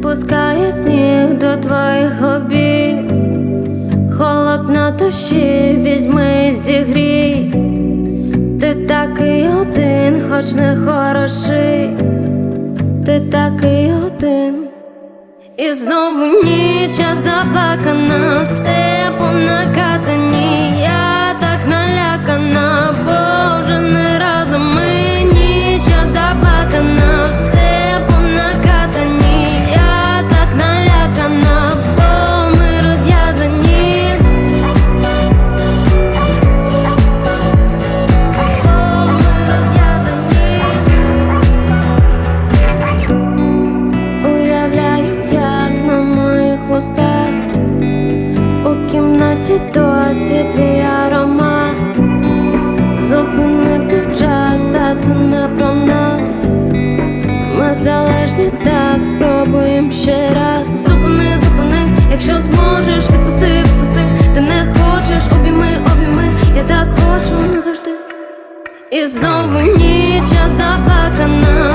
Підпускає сніг до твоїх обід, холод на душі, візьми зігрій. Ти такий один, хоч не хороший, ти такий один. І знову ніч я заплакана, все кімнаті досі твій аромат. Зупинити час, та це не про нас. Ми залежні так, спробуємо ще раз. Зупини, зупини, якщо зможеш, відпусти, відпусти. Ти не хочеш, обійми, обійми, я так хочу назавжди. І знову ніч я заплакана